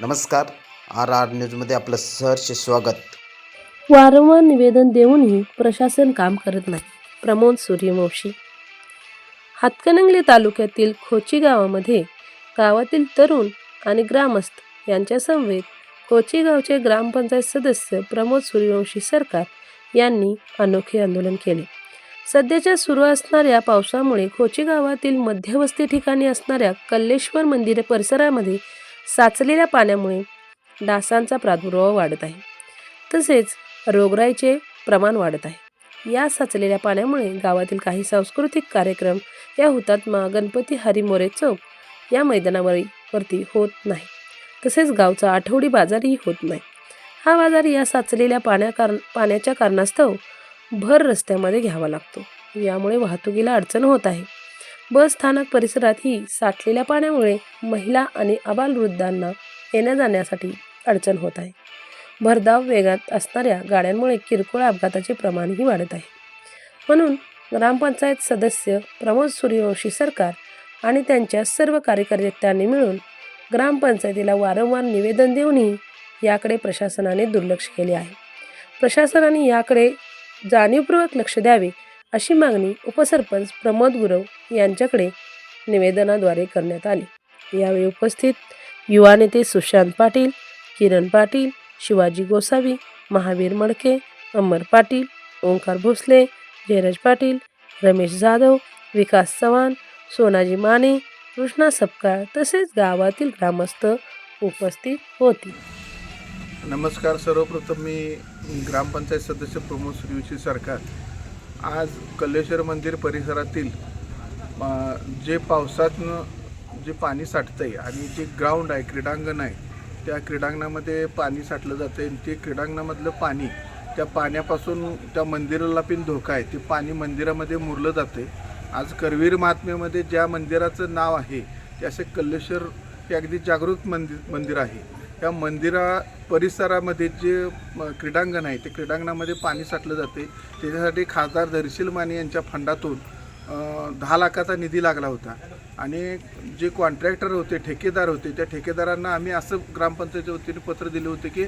नमस्कार. R R न्यूजमध्ये आपलं सहर्ष स्वागत. वारंवार निवेदन देऊनही प्रशासन काम करत नाही. प्रमोद सूर्यवंशी. हातकणंगले तालुक्यातील खोची गावामध्ये गावातील तरुण आणि ग्रामस्थ यांच्या समवेत गावचे ग्रामपंचायत सदस्य प्रमोद सूर्यवंशी सरकार यांनी अनोखे आंदोलन केले. सध्याच्या सुरू असणाऱ्या पावसामुळे खोची गावातील मध्यवस्ती ठिकाणी असणाऱ्या कल्लेश्वर मंदिर परिसरामध्ये साचलेल्या पाण्यामुळे डासांचा प्रादुर्भाव वाढत आहे. तसेच रोगराईचे प्रमाण वाढत आहे. या साचलेल्या पाण्यामुळे गावातील काही सांस्कृतिक कार्यक्रम या हुतात्मा गणपती हरिमोरे चौक या मैदानावर वरती होत नाही. तसेच गावचा आठवडी बाजारही होत नाही. हा बाजार या साचलेल्या पाण्या कारण पाण्याच्या कारणास्तव भर रस्त्यामध्ये घ्यावा लागतो. यामुळे वाहतुकीला अडचण होत आहे. बस स्थानक परिसरातही साठलेल्या पाण्यामुळे महिला आणि आबालवृद्धांना येण्या जाण्यासाठी अडचण होत आहे. भरधाव वेगात असणाऱ्या गाड्यांमुळे किरकोळ अपघाताचे प्रमाणही वाढत आहे. म्हणून ग्रामपंचायत सदस्य प्रमोद सूर्यवंशी सरकार आणि त्यांच्या सर्व कार्यकर्त्यांनी मिळून ग्रामपंचायतीला वारंवार निवेदन देऊनही याकडे प्रशासनाने दुर्लक्ष केले आहे. प्रशासनाने याकडे जाणीवपूर्वक लक्ष द्यावे अशी मागणी उपसरपंच प्रमोद गुरव यांच्याकडे निवेदनाद्वारे करण्यात आली. यावेळी उपस्थित युवा नेते सुशांत पाटील किरण पाटील शिवाजी गोसावी महावीर मडके अमर पाटील ओंकार भोसले जयराज पाटील रमेश जाधव विकास चव्हाण सोनाजी माने कृष्णा सपकाळ तसेच गावातील ग्रामस्थ उपस्थित होती. नमस्कार. सर्वप्रथम मी ग्रामपंचायत सदस्य प्रमोद सूर्यवंशी सरकार आज कल्लेश्वर मंदिर परिसरातील जे पावसातनं जे पाणी साठतं आहे आणि जे ग्राउंड आहे क्रीडांगण आहे त्या क्रीडांगणामध्ये पाणी साठलं जातं आहे आणि ते क्रीडांगणामधलं पाणी त्या पाण्यापासून त्या मंदिराला पण धोका आहे. ते पाणी मंदिरामध्ये मुरलं जातं आहे आज करवीर महात्म्यामध्ये ज्या मंदिराचं नाव आहे ते असे कल्लेश्वर हे अगदी जागृत मंदिर मंदिर आहे. या मंदिरा परिसरामध्ये जे क्रीडांगण आहे ते क्रीडांगणामध्ये पाणी साठलं जाते. त्याच्यासाठी खासदार धैर्यशील माने यांच्या फंडातून दहा लाखाचा निधी लागला होता. आणि जे कॉन्ट्रॅक्टर होते ठेकेदार होते त्या ठेकेदारांना आम्ही असं ग्रामपंचायतीच्या वतीने पत्र दिले होते की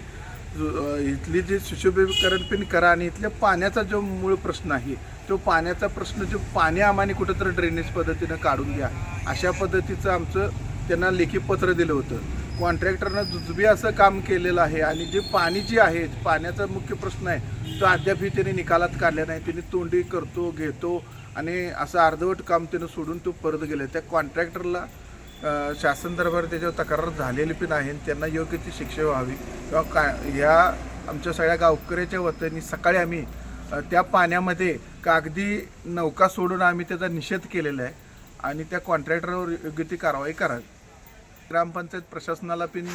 इथली जे सुशोभीकरण पण करा आणि इथल्या पाण्याचा जो मूळ प्रश्न आहे तो पाण्याचा प्रश्न जो पाणी आम्हाने कुठंतरी ड्रेनेज पद्धतीनं काढून घ्या अशा पद्धतीचं आमचं त्यांना लेखी पत्र दिलं होतं. कॉन्ट्रॅक्टरनं जुजबी असं काम केलेलं आहे आणि जे पाणी जे आहे पाण्याचा मुख्य प्रश्न आहे तो अद्यापही त्याने निकालात काढला नाही. त्याने तोंडी करतो घेतो आणि असं अर्धवट काम त्यानं सोडून तो परत गेले. त्या कॉन्ट्रॅक्टरला शासन दरबार त्याच्यावर तक्रार झालेली पण आहे आणि त्यांना योग्य ती शिक्षा व्हावी. किंवा का ह्या आमच्या सगळ्या गावकऱ्याच्या वतीने सकाळी आम्ही त्या पाण्यामध्ये कागदी नौका सोडून आम्ही त्याचा निषेध केलेला आहे आणि त्या कॉन्ट्रॅक्टरवर योग्य ती कारवाई करावी. ग्रामपंचायत प्रशासनाला पण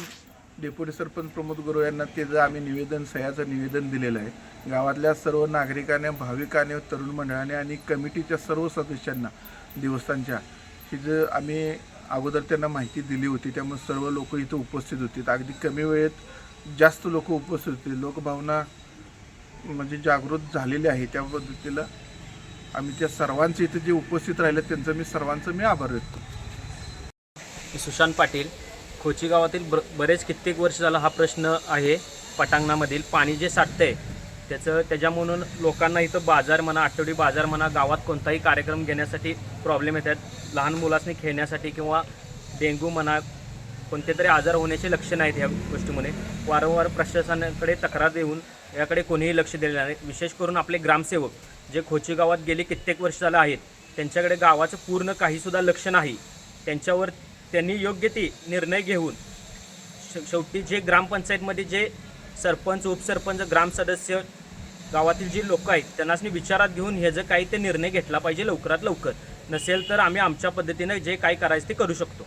डेप्युटी सरपंच प्रमोद गुरु यांना त्याचं आम्ही निवेदन सह्याचं निवेदन दिलेलं आहे गावातल्या सर्व नागरिकांनी भाविकाने तरुण मंडळाने आणि कमिटीच्या सर्व सदस्यांना देवस्थानच्या ही जर आम्ही अगोदर त्यांना माहिती दिली होती त्यामुळे सर्व लोक इथं उपस्थित होते. अगदी कमी वेळेत जास्त लोक उपस्थित होते. लोकभावना म्हणजे जागृत झालेली आहे त्या पद्धतीला. आम्ही त्या सर्वांचे इथे जे उपस्थित राहिले त्यांचं मी सर्वांचं मी आभार व्यक्त करतो. मी सुशांत पाटील खोची गावातील बर बरेच कित्येक वर्ष झाला हा प्रश्न आहे पटांगणामधील. पाणी जे साठतंय त्याचं त्याच्यामुळं लोकांना इथं बाजार म्हणा आठवडी बाजार म्हणा गावात कोणताही कार्यक्रम घेण्यासाठी प्रॉब्लेम येतात. लहान मुलासनी खेळण्यासाठी किंवा डेंग्यू म्हणा कोणते तरी आजार होण्याचे लक्ष आहेत ह्या गोष्टीमध्ये वारंवार प्रशासनाकडे तक्रार देऊन याकडे कोणीही लक्ष दिलेलं नाही. विशेष करून आपले ग्रामसेवक जे खोची गावात गेले कित्येक वर्ष झालं आहेत त्यांच्याकडे गावाचं पूर्ण काहीसुद्धा लक्ष नाही. त्यांच्यावर त्यांनी योग्य ते निर्णय घेऊन शेवटी जे ग्रामपंचायतमध्ये जे सरपंच उपसरपंच ग्रामसदस्य गावातील जी लोक आहेत त्यांना विचारात घेऊन हे जे काही ते निर्णय घेतला पाहिजे लवकरात लवकर. नसेल तर आम्ही आमच्या पद्धतीनं जे काही करायचं ते करू शकतो.